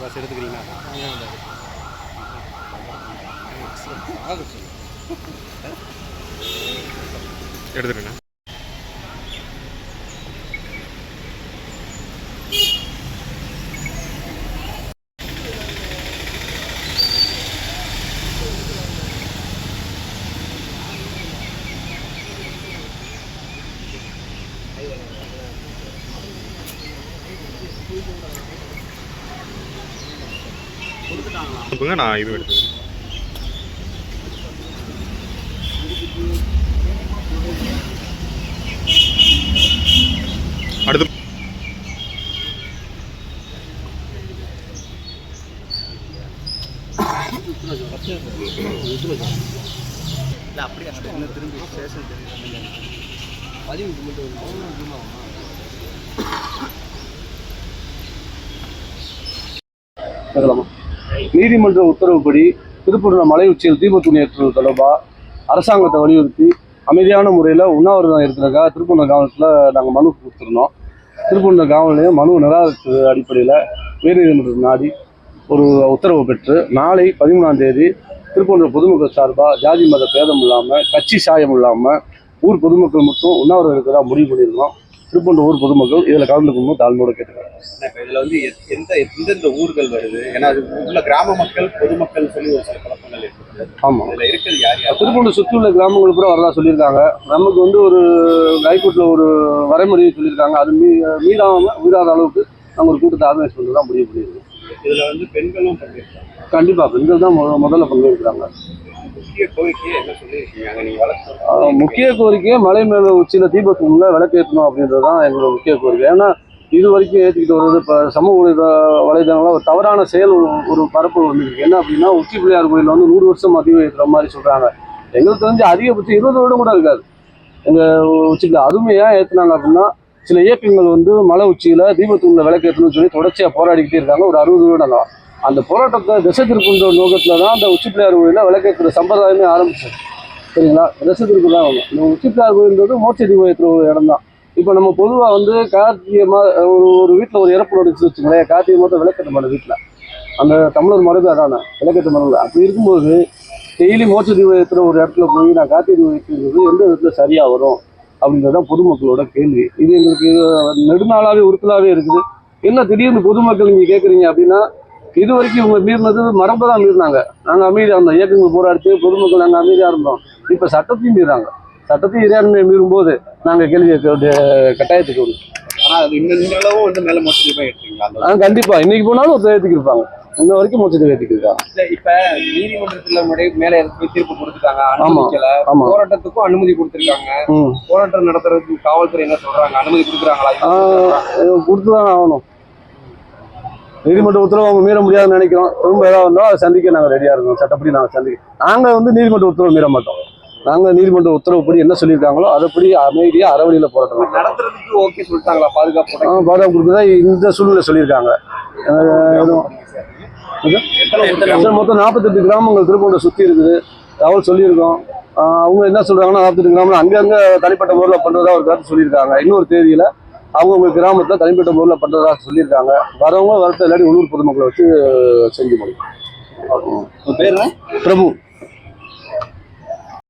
Bus எடுத்துக்கிறீங்களா எடுத்துருண்ணா you. நான் இது எடுத்து அடுத்து இல்லை அப்படியே அங்கே திரும்பி ஸ்டேஷன் தெரியும் பதிவு கேட்கலாமா நீதிமன்ற உத்தரவுப்படி திருப்பூர்ல மலை உச்சியில் தீபத்துணி ஏற்றுவது தொடர்பாக அரசாங்கத்தை வலியுறுத்தி அமைதியான முறையில் உண்ணாவிரதம் இருக்கிறதுக்காக திருப்பூர் காவலத்தில் நாங்கள் மனு கொடுத்துருந்தோம். திருப்பூர் காவலையும் மனு நிராகரித்தது அடிப்படையில் உயர்நீதிமன்றத்தை நாடி ஒரு உத்தரவு பெற்று நாளை பதிமூணாம் தேதி திருப்பூர் பொதுமக்கள் சார்பாக ஜாதி மத பேதம் இல்லாமல் கட்சி சாயம் இல்லாமல் ஊர் பொதுமக்கள் மட்டும் உண்ணாவிரதம் இருக்கிறதா முடிவு பண்ணியிருந்தோம். திருப்பூர் ஊர் பொதுமக்கள் இதில் கலந்துக்கணும் தாழ்மையோட கேட்டுக்கிறேன் இப்ப இதுல வந்து எந்த எந்தெந்த ஊர்கள் வருது? ஏன்னா அது உள்ள கிராம மக்கள் பொதுமக்கள் சொல்லி ஒரு சில குழப்பங்கள் இருக்குது ஆமாம் இதுல இருக்கிறது யார் யார்? திருப்பூர் சுற்றி உள்ள கிராமங்கள் பூரா வரதா சொல்லியிருக்காங்க. நமக்கு வந்து ஒரு ஹைகோர்ட்ல ஒரு வரைமுறையை சொல்லியிருக்காங்க. அது மீ மீறாம மீறாத அளவுக்கு நாங்கள் ஒரு கூட்டத்தை ஆர்கனைஸ் பண்ணுறது தான் முடிவு பண்ணியிருக்கோம். இதுல வந்து பெண்களும் பங்கேற்கிறாங்க கண்டிப்பாக பெண்கள் தான் முத- முதல்ல பங்கேற்கிறாங்க. முக்கிய கோரிக்கையை என்ன சொல்லியிருக்கீங்க? அங்க நீங்க வளர்த்து முக்கிய கோரிக்கை மலை மேல உச்சியில் தீபத்துக்குள்ள விளக்கேற்றணும் அப்படின்றது தான் எங்களோட முக்கிய கோரிக்கை. ஏன்னா இது வரைக்கும் ஏற்றிக்கிட்டு வர்றது இப்போ சமூக வலைத வலைதளங்களில் ஒரு தவறான செயல் ஒரு- பரப்பு வந்துருக்கு. என்ன அப்படின்னா உச்சி பிள்ளையார் கோயிலில் வந்து நூறு வருஷம் அதிகம் ஏற்றுற மாதிரி சொல்கிறாங்க எங்களுக்கு தெரிஞ்சு அதிகபட்சம் இருபது வருடம் கூட இருக்காது. எங்கள் உச்சியில். அதுவுமே ஏன் ஏற்றுனாங்க அப்படின்னா சில இயக்கங்கள் வந்து மலை உச்சியில் தீபத்தூணில் விளக்கேற்றணும்னு சொல்லி தொடர்ச்சியாக போராடிக்கிட்டே இருக்காங்க. ஒரு அறுபது வருடங்களா தான் அந்த போராட்டத்தை திசை திருப்புன்ற நோக்கத்தில் தான் அந்த உச்சி பிள்ளையார் கோயிலில் விளக்கேற்ற சம்பிரதாயமே ஆரம்பிச்சது. சரிங்களா? திசை திருப்பு தான் ஆகும் இந்த உச்சிப்பிள்ளையார் கோயில்ன்றது மோட்ச தீபம் ஒரு இடம் தான் இப்போ நம்ம பொதுவாக வந்து கார்த்திகை மா ஒரு ஒரு வீட்டில் ஒரு இறப்பு நடந்துச்சு வச்சுங்களேன் கார்த்திகை மாதம் விளக்கேற்ற மாட்டோம் வீட்டில் அந்த தமிழர் மரபு அதானே? விளக்கேற்ற மரபு. அப்படி இருக்கும்போது டெய்லி மோட்ச தீபம் ஏற்றுற ஒரு இடத்துல போய் நான் கார்த்திகை தீபம் வைக்கிறது எந்த விதத்தில் சரியாக வரும்? அப்படின்றது தான் பொதுமக்களோட கேள்வி. இது எங்களுக்கு நெடுநாளாகவே உறுத்தலாகவே இருக்குது. என்ன திடீர்னு பொதுமக்கள் நீங்கள் கேட்குறீங்க அப்படின்னா இது வரைக்கும் இவங்க மீறினது மரபை தான் மீறினாங்க. நாங்கள் அமைதியாக இருந்தோம். இயக்கங்கள் போராடிச்சு பொதுமக்கள் நாங்கள் அமைதியாக இருந்தோம். இப்போ சட்டத்தையும் மீறாங்க. சட்டத்தையும் இறையாண்மையை மீறும்போது நாங்கள் கேள்வி கட்டாயத்துக்கு வரும் ஆனா அது இந்த அளவு வந்து மேல அந்த ஆ கண்டிப்பாக இன்னைக்கு போனாலும் ஒரு ஏற்றிக்கு இருப்பாங்க இன்ன வரைக்கும் மோச்சத்தை ஏற்றிக்கு இருக்காங்க இல்ல, இப்ப நீதிமன்றத்துல மேல தீர்ப்பு கொடுத்துட்டாங்க அனுமதிக்கல போராட்டத்துக்கும் அனுமதி கொடுத்திருக்காங்க. போராட்டம் நடத்துறதுக்கு காவல்துறை என்ன சொல்றாங்க? அனுமதி கொடுக்குறாங்களா? ஆ, கொடுத்து தான் ஆகணும். நீதிமன்ற உத்தரவு அவங்க மீற முடியாதுன்னு நினைக்கிறோம். திரும்ப ஏதாவது வந்தால் சந்திக்க நாங்கள் ரெடியாக இருக்கோம். சட்டப்படி நாங்கள் சந்திக்க. நாங்கள் வந்து நீதிமன்ற உத்தரவு மீற மாட்டோம். நாங்கள் நீதிமன்ற உத்தரவுப்படி என்ன சொல்லியிருக்காங்களோ அதைப்படி அமைதியாக அறவழியில் போராட்டம். நடத்துறதுக்கு ஓகே சொல்லிட்டாங்களா? பாதுகாப்பு பாதுகாப்பு கொடுக்குறதா இந்த சூழ்நிலை சொல்லியிருக்காங்க. எதுவும் சார், மொத்தம் நாற்பத்தெட்டு கிராமங்கள் திருப்பூரை சுற்றி இருக்குது. தகவல் சொல்லியிருக்கோம். அவங்க என்ன சொல்றாங்கன்னா நாற்பத்தெட்டு கிராமம் அங்கங்க தனிப்பட்ட முறையில் பண்ணுறதா ஒரு கருத்து சொல்லியிருக்காங்க. இன்னொரு தேதியில அவங்கவுங்க கிராமத்தில் தனிப்பட்ட முறையில் பண்ணுறதா சொல்லியிருக்காங்க. வரவங்க வரத்த இல்லாட்டி உள்ளூர் பொதுமக்களை வச்சு செஞ்சு முடியும். பேர் பிரபு.